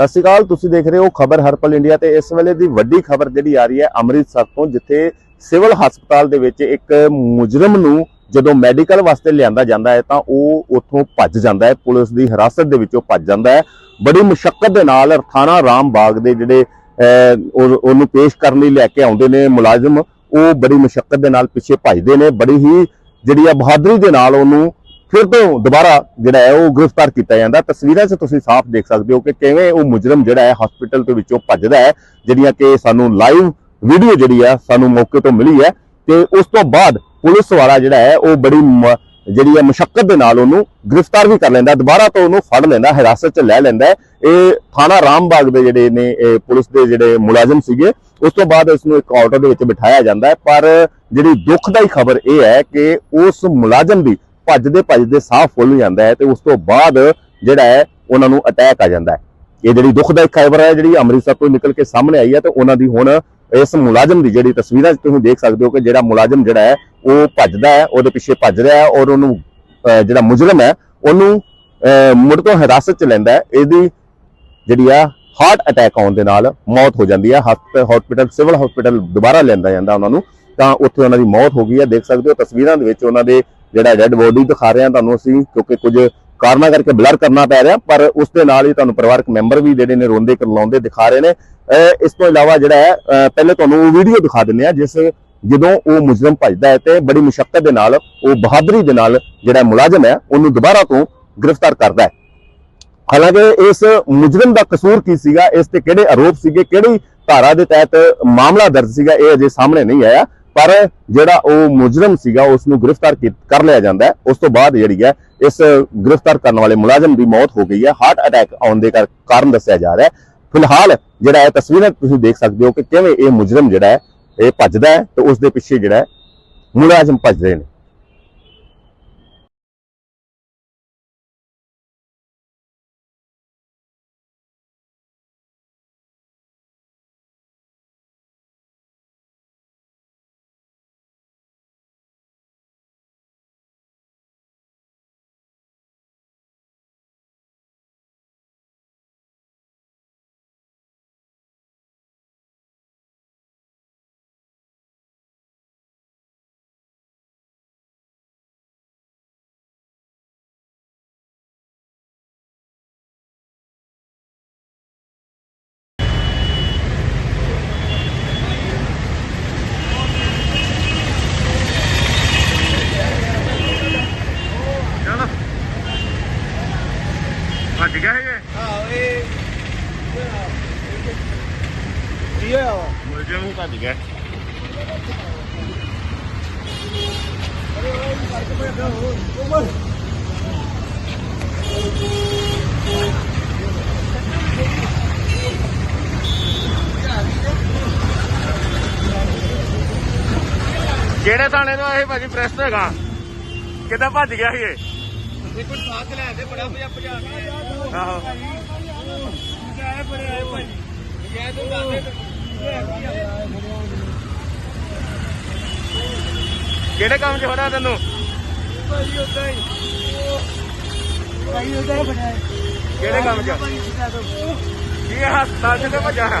ਸਤਿ ਸ਼੍ਰੀ ਅਕਾਲ, ਤੁਸੀਂ ਦੇਖ ਰਹੇ ਹੋ ਖਬਰ ਹਰਪਲ ਇੰਡੀਆ ਤੇ ਇਸ ਵੇਲੇ ਦੀ ਵੱਡੀ ਖਬਰ ਜਿਹੜੀ ਆ ਰਹੀ ਹੈ ਅੰਮ੍ਰਿਤਸਰ ਤੋਂ, ਜਿੱਥੇ ਸਿਵਲ ਹਸਪਤਾਲ ਦੇ ਵਿੱਚ ਇੱਕ ਮੁਜਰਮ ਨੂੰ ਜਦੋਂ ਮੈਡੀਕਲ ਵਾਸਤੇ ਲਿਆਂਦਾ ਜਾਂਦਾ ਹੈ ਤਾਂ ਉਹ ਉੱਥੋਂ ਭੱਜ ਜਾਂਦਾ ਹੈ, ਪੁਲਿਸ ਦੀ ਹਿਰਾਸਤ ਦੇ ਵਿੱਚੋਂ ਭੱਜ ਜਾਂਦਾ ਹੈ। ਬੜੀ ਮੁਸ਼ਕਲ ਦੇ ਨਾਲ ਥਾਣਾ ਰਾਮ ਬਾਗ ਦੇ ਜਿਹੜੇ ਉਹ- ਉਹਨੂੰ ਪੇਸ਼ ਕਰਨ ਲਈ ਲੈ ਕੇ ਆਉਂਦੇ ਨੇ ਮੁਲਾਜ਼ਮ, ਉਹ ਬੜੀ ਮੁਸ਼ਕਲ ਦੇ ਨਾਲ ਪਿੱਛੇ ਭੱਜਦੇ ਨੇ, ਬੜੀ ਹੀ ਜਿਹੜੀ ਆ ਬਹਾਦਰੀ ਦੇ ਨਾਲ ਉਹਨੂੰ ਫਿਰ ਤੋਂ ਦੁਬਾਰਾ ਜਿਹੜਾ ਹੈ ਉਹ ਗ੍ਰਿਫਤਾਰ ਕੀਤਾ ਜਾਂਦਾ। ਤਸਵੀਰਾਂ 'ਚ ਤੁਸੀਂ ਸਾਫ਼ ਦੇਖ ਸਕਦੇ ਹੋ ਕਿ ਕਿਵੇਂ ਉਹ ਮੁਜਰਮ ਜਿਹੜਾ ਹੈ ਹਸਪੀਟਲ ਦੇ ਵਿੱਚੋਂ ਭੱਜਦਾ ਹੈ, ਜਿਹੜੀਆਂ ਕਿ ਸਾਨੂੰ ਲਾਈਵ ਵੀਡੀਓ ਜਿਹੜੀ ਆ ਸਾਨੂੰ ਮੌਕੇ ਤੋਂ ਮਿਲੀ ਹੈ ਤੇ ਉਸ ਤੋਂ ਬਾਅਦ ਪੁਲਿਸ ਵਾਲਾ ਜਿਹੜਾ ਹੈ ਉਹ ਬੜੀ ਜਿਹੜੀ ਹੈ ਮੁਸ਼ਕਲ ਦੇ ਨਾਲ ਉਹਨੂੰ ਗ੍ਰਿਫਤਾਰ ਵੀ ਕਰ ਲੈਂਦਾ ਦੁਬਾਰਾ ਤੋਂ ਉਹਨੂੰ ਫੜ ਲੈਂਦਾ ਹਿਰਾਸਤ 'ਚ ਲੈ ਲੈਂਦਾ ਹੈ। ਇਹ ਥਾਣਾ ਰਾਮਬਾਗ ਦੇ ਜਿਹੜੇ ਨੇ, ਇਹ ਪੁਲਿਸ ਦੇ ਜਿਹੜੇ ਮੁਲਾਜ਼ਮ ਸੀਗੇ, ਉਸ ਤੋਂ ਬਾਅਦ ਇਸ ਨੂੰ ਇੱਕ ਆਟੋ ਦੇ ਵਿੱਚ ਬਿਠਾਇਆ ਜਾਂਦਾ ਹੈ। ਪਰ ਜਿਹੜੀ ਦੁਖਦਾਈ ਖਬਰ ਇਹ ਹੈ ਕਿ ਉਸ ਮੁਲਾਜ਼ਮ ਦੀ ਭੱਜਦੇ ਭੱਜਦੇ ਸਾਹ ਫੁੱਲ ਜਾਂਦਾ ਹੈ ਤੇ ਉਸ ਤੋਂ ਬਾਅਦ ਜਿਹੜਾ ਹੈ, ਉਹਨਾਂ ਨੂੰ ਅਟੈਕ ਆ ਜਾਂਦਾ ਹੈ। ਇਹ ਜਿਹੜੀ ਦੁਖਦਾਈ ਖਬਰ ਹੈ, ਜਿਹੜੀ ਅੰਮ੍ਰਿਤਸਰ ਤੋਂ ਨਿਕਲ ਕੇ ਸਾਹਮਣੇ ਆਈ ਹੈ ਤੇ ਉਹਨਾਂ ਦੀ ਹੁਣ ਇਸ ਮੁਲਾਜ਼ਮ ਦੀ ਜਿਹੜੀ ਤਸਵੀਰਾਂ 'ਚ ਤੁਸੀਂ ਦੇਖ ਸਕਦੇ ਹੋ ਕਿ ਜਿਹੜਾ ਮੁਲਾਜ਼ਮ ਜਿਹੜਾ ਹੈ, ਉਹ ਭੱਜਦਾ ਹੈ, ਉਹਦੇ ਪਿੱਛੇ ਭੱਜ ਰਿਹਾ ਹੈ ਔਰ ਉਹਨੂੰ ਜਿਹੜਾ ਮੁਜਰਮ ਹੈ, ਉਹਨੂੰ ਮੁੜ ਤੋਂ ਹਿਰਾਸਤ 'ਚ ਲੈਂਦਾ ਹੈ। ਇਹਦੀ ਜਿਹੜੀ ਆ ਹਾਰਟ ਅਟੈਕ ਆਉਣ ਦੇ ਨਾਲ ਮੌਤ ਹੋ ਜਾਂਦੀ ਹੈ। ਹਸਪੀਟਲ ਸਿਵਲ ਹਸਪੀਟਲ ਦੁਬਾਰਾ ਲੈਂਦਾ ਜਾਂਦਾ ਉਹਨਾਂ ਨੂੰ। ਤਾਂ ਉੱਥੇ ਉਹਨਾਂ ਦੀ ਮੌਤ ਹੋ ਗਈ ਹੈ। ਦੇਖ ਸਕਦੇ ਹੋ ਤਸਵੀਰਾਂ ਦੇ ਵਿੱਚ ਉਹਨਾਂ ਦੇ ਜਿਹੜਾ ਡੈੱਡ ਬੋਡੀ ਦਿਖਾ ਰਹੇ ਹਾਂ ਤੁਹਾਨੂੰ ਅਸੀਂ, ਕਿਉਂਕਿ ਕੁਝ ਕਾਰਨਾਂ ਕਰਕੇ ਬਲਰ ਕਰਨਾ ਪੈ ਰਿਹਾ, ਪਰ ਉਸ ਦੇ ਨਾਲ ਹੀ ਤੁਹਾਨੂੰ ਪਰਿਵਾਰਕ ਮੈਂਬਰ ਵੀ ਜਿਹੜੇ ਨੇ ਰੋਂਦੇ ਕਰਲਾਉਂਦੇ ਦਿਖਾ ਰਹੇ ਨੇ। ਇਸ ਤੋਂ ਇਲਾਵਾ ਜਿਹੜਾ ਹੈ ਪਹਿਲੇ ਤੁਹਾਨੂੰ ਉਹ ਵੀਡੀਓ ਦਿਖਾ ਦਿੰਦੇ ਆ ਜਿਸ ਜਦੋਂ ਉਹ ਮੁਜਰਮ ਭੱਜਦਾ ਹੈ ਤੇ ਬੜੀ ਮੁਸ਼ਕਲ ਦੇ ਨਾਲ, ਉਹ ਬਹਾਦਰੀ ਦੇ ਨਾਲ ਜਿਹੜਾ ਮੁਲਾਜ਼ਮ ਹੈ, ਉਹਨੂੰ ਦੁਬਾਰਾ ਤੋਂ ਗ੍ਰਿਫਤਾਰ ਕਰਦਾ ਹੈ। ਹਾਲਾਂਕਿ ਇਸ ਮੁਜਰਮ ਦਾ ਕਸੂਰ ਕੀ ਸੀਗਾ, ਇਸ ਤੇ ਕਿਹੜੇ ਆਰੋਪ ਸੀਗੇ, ਕਿਹੜੀ ਧਾਰਾ ਦੇ ਤਹਿਤ ਮਾਮਲਾ ਦਰਜ ਸੀਗਾ, ਇਹ ਅਜੇ ਸਾਹਮਣੇ ਨਹੀਂ ਆਇਆ। ਪਰ ਜਿਹੜਾ ਉਹ ਮੁਜਰਮ ਸੀਗਾ ਉਸ ਨੂੰ ਗ੍ਰਿਫਤਾਰ ਕਰ ਲਿਆ ਜਾਂਦਾ ਹੈ। ਉਸ ਤੋਂ ਬਾਅਦ ਜਿਹੜੀ ਹੈ, ਇਸ ਗ੍ਰਿਫਤਾਰ ਕਰਨ ਵਾਲੇ ਮੁਲਾਜ਼ਮ ਦੀ ਮੌਤ ਹੋ ਗਈ ਹੈ। ਹਾਰਟ ਅਟੈਕ ਆਉਣ ਦੇ ਕਰ- ਕਾਰਨ ਦੱਸਿਆ ਜਾ ਰਿਹਾ ਹੈ। ਫਿਲਹਾਲ ਜਿਹੜਾ ਇਹ ਤਸਵੀਰਾਂ ਤੁਸੀਂ ਦੇਖ ਸਕਦੇ ਹੋ ਕਿ ਕਿਵੇਂ ਇਹ ਮੁਜਰਮ ਜਿਹੜਾ ਹੈ, ਇਹ ਭੱਜਦਾ ਹੈ ਤੇ ਉਸ ਦੇ ਪਿੱਛੇ ਜਿਹੜਾ ਹੈ, ਮੁਲਾਜ਼ਮ ਭੱਜਦੇ ਨੇ। ਭੱਜ ਗਿਆ ਹਾਂ ਇਹ ਕੀ ਹੋਇਆ ਵਾ ਮੁਲਜ਼ਮ ਭੱਜ ਗਿਆ। ਕਿਹੜੇ ਥਾਣੇ ਤੋਂ ਇਹ ਭਾਜੀ? ਪ੍ਰੈਸ ਹੈਗਾ। ਕਿੱਦਾਂ ਭੱਜ ਗਿਆ ਸੀ ਇਹ? ਇਹ ਕੋਈ ਸਾਥ ਲੈ ਦੇ ਬੜਾ ਭਜਾ ਭਜਾ ਕੇ ਆਹੋ। ਜਾਏ ਬੜੇ ਆਏ ਭਾਈ। ਇਹ ਤੋਂ ਦੱਸ ਦੇ। ਕਿਹੜੇ ਕੰਮ 'ਚ ਫੜਿਆ ਤੈਨੂੰ? ਭਾਈ ਉਦਾਂ ਹੀ। ਭਾਈ ਉਦਾਂ ਹੀ ਕਿਹੜੇ ਕੰਮ 'ਚ? ਕੀ ਹਸਪਤਾਲ 'ਚ ਤੇ ਭੱਜਾ।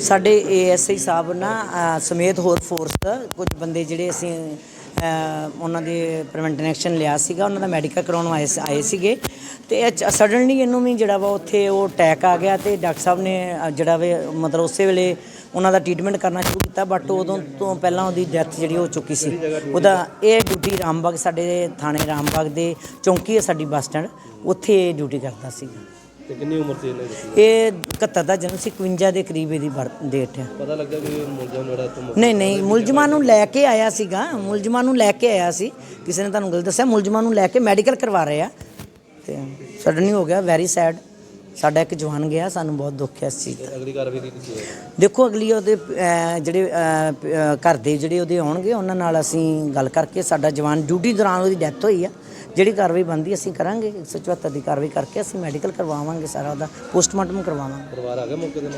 ਸਾਡੇ ਏਐਸਆਈ ਸਾਹਿਬ ਨਾ ਅ, ਸਮੇਤ ਹੋਰ ਫੋਰਸ ਕੁਝ ਬੰਦੇ ਜਿਹੜੇ ਅਸੀਂ ਉਹਨਾਂ ਦੇ ਪ੍ਰੀਵੈਂਟਿਵ ਐਕਸ਼ਨ ਲਿਆ ਸੀਗਾ, ਉਹਨਾਂ ਦਾ ਮੈਡੀਕਲ ਕਰਾਉਣ ਆਏ ਸ- ਆਏ ਸੀਗੇ। ਤੇ ਸਡਨਲੀ ਇਹਨੂੰ ਵੀ ਜਿਹੜਾ ਵਾ ਉੱਥੇ ਉਹ ਅਟੈਕ ਆ ਗਿਆ ਤੇ ਡਾਕਟਰ ਸਾਹਿਬ ਨੇ ਜਿਹੜਾ ਵੇ ਮਤਲਬ ਉਸੇ ਵੇਲੇ ਉਹਨਾਂ ਦਾ ਟ੍ਰੀਟਮੈਂਟ ਕਰਨਾ ਸ਼ੁਰੂ ਕੀਤਾ ਬਟ ਉਦੋਂ ਤੋਂ ਪਹਿਲਾਂ ਉਹਦੀ ਡੈਥ ਜਿਹੜੀ ਹੋ ਚੁੱਕੀ ਸੀ। ਉਹਦਾ ਇਹ ਡਿਊਟੀ ਰਾਮਬਾਗ, ਸਾਡੇ ਥਾਣੇ ਰਾਮਬਾਗ ਦੇ ਚੌਂਕੀ ਹੈ, ਸਾਡੀ ਬੱਸ ਸਟੈਂਡ ਉੱਥੇ ਇਹ ਡਿਊਟੀ ਕਰਦਾ ਸੀ ਤੇ ਕਿੰਨੀ ਉਮਰ ਸੀ ਇਹਨਾਂ ਦੀ ਇਹ 71 ਦਾ ਜਨਮ ਸੀ 51 ਦੇ ਕਰੀਬ ਇਹਦੀ ਡੇਟ ਹੈ। ਪਤਾ ਲੱਗਾ ਕਿ ਮੁਲਜ਼ਮ ਜਿਹੜਾ ਤੋਂ ਨਹੀਂ ਨਹੀਂ ਮੁਲਜ਼ਮਾਂ ਨੂੰ ਲੈ ਕੇ ਆਇਆ ਸੀਗਾ ਮੁਲਜ਼ਮਾਂ ਨੂੰ ਲੈ ਕੇ ਆਇਆ ਸੀ। ਕਿਸੇ ਨੇ ਤੁਹਾਨੂੰ ਗੱਲ ਦੱਸਿਆ ਮੁਲਜ਼ਮਾਂ ਨੂੰ ਲੈ ਕੇ ਮੈਡੀਕਲ ਕਰਵਾ ਰਹੇ ਆ। ਤੇ ਸਡਨਲੀ ਹੋ ਗਿਆ ਵੈਰੀ ਸੈਡ ਸਾਡਾ ਇੱਕ ਜਵਾਨ ਗਿਆ ਸਾਨੂੰ ਬਹੁਤ ਦੁੱਖ ਹੈ ਇਸ ਚੀਜ਼ ਦਾ। ਅਗਲੀ ਕਾਰਵਾਈ ਕੀ ਕੀਤੀ ਹੈ ਦੇਖੋ ਅਗਲੀ ਉਹਦੇ ਅਹ, ਜਿਹੜੇ ਅਹ, ਪ- ਅਹ, ਘਰ ਦੇ ਜਿਹੜੇ ਉਹਦੇ ਆਉਣਗੇ ਉਹਨਾਂ ਨਾਲ ਅਸੀਂ ਗੱਲ ਕਰਕੇ ਸਾਡਾ ਜਵਾਨ ਡਿਊਟੀ ਦੌਰਾਨ ਉਹਦੀ ਡੈਥ ਹੋਈ ਆ। ਜਿਹੜੀ ਕਾਰਵਾਈ ਬਣਦੀ ਅਸੀਂ ਕਰਾਂਗੇ। 174 ਦੀ ਕਾਰਵਾਈ ਕਰਕੇ ਅਸੀਂ ਮੈਡੀਕਲ ਕਰਵਾਵਾਂਗੇ ਸਾਰਾ ਉਹਦਾ ਪੋਸਟਮਾਰਟਮ ਕਰਵਾਵਾਂਗੇ। ਪਰਿਵਾਰ ਆ ਗਿਆ ਮੌਕੇ ਨਾਲ?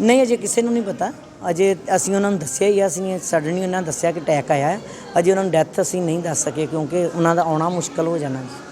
ਨਹੀਂ ਅਜੇ ਕਿਸੇ ਨੂੰ ਨਹੀਂ ਪਤਾ। ਅਜੇ ਅਸੀਂ ਉਹਨਾਂ ਨੂੰ ਦੱਸਿਆ ਹੀ ਆ, ਅਸੀਂ ਸਡਨਲੀ ਉਹਨਾਂ ਨੇ ਦੱਸਿਆ ਕਿ ਅਟੈਕ ਆਇਆ। ਹੈ ਅਜੇ ਉਹਨਾਂ ਨੂੰ ਡੈਥ ਅਸੀਂ ਨਹੀਂ ਦੱਸ ਸਕੇ ਕਿਉਂਕਿ ਉਹਨਾਂ ਦਾ ਆਉਣਾ ਮੁਸ਼ਕਲ ਹੋ ਜਾਣਾ। ਜੀ